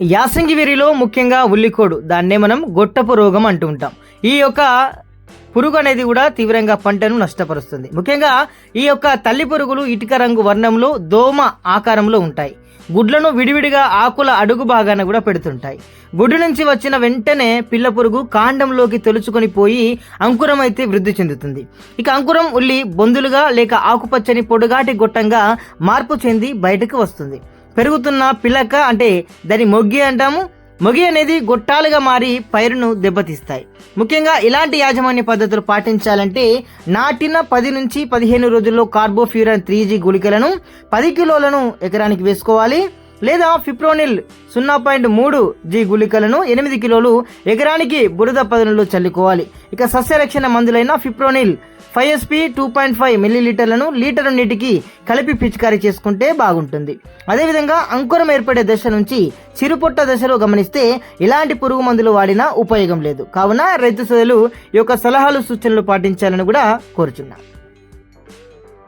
యాసంగి ముఖ్యంగా ఉల్లికోడు దాన్నే మనం గొట్టపు రోగం అంటూ ఉంటాం ఈ యొక్క పురుగు అనేది కూడా తీవ్రంగా పంటను నష్టపరుస్తుంది. ముఖ్యంగా ఈ యొక్క తల్లి పురుగులు ఇటుక రంగు వర్ణంలో దోమ ఆకారంలో ఉంటాయి. గుడ్లను విడివిడిగా ఆకుల అడుగు భాగాన కూడా పెడుతుంటాయి. గుడ్డు నుంచి వచ్చిన వెంటనే పిల్ల పురుగు కాండంలోకి తొలుచుకొని పోయి అంకురం అయితే వృద్ధి చెందుతుంది. ఇక అంకురం ఉల్లి బొందులుగా లేక ఆకుపచ్చని పొడుగాటి గొట్టంగా మార్పు చెంది బయటకు వస్తుంది. పెరుగుతున్న పిలక అంటే దాని మొగ్గి అంటాము. మొగి అనేది గొట్టాలుగా మారి పైరును దెబ్బతీస్తాయి. ముఖ్యంగా ఇలాంటి యాజమాన్య పద్ధతులు పాటించాలంటే నాటిన పది నుంచి పదిహేను రోజుల్లో కార్బోఫ్యూరన్ త్రీ జీ గుళికలను పది కిలోలను ఎకరానికి వేసుకోవాలి. లేదా ఫిప్రోనిల్ సున్నా పాయింట్ మూడు జీ గుళికలను ఎనిమిది కిలోలు ఎకరానికి బురద పదనులు చల్లుకోవాలి. ఇక సస్యరక్షణ మందులైన fipronil five SP two point five మిల్లీలీటర్లను litre నీటికి కలిపి పిచికారీ చేసుకుంటే బాగుంటుంది. అదేవిధంగా అంకురం ఏర్పడే దశ నుంచి చిరుపొట్ట దశలో గమనిస్తే ఇలాంటి పురుగు మందులు వాడినా ఉపయోగం లేదు. కావున రైతు సోదరులు ఈ యొక్క సలహాలు సూచనలు పాటించాలని కూడా కోరుచున్నాను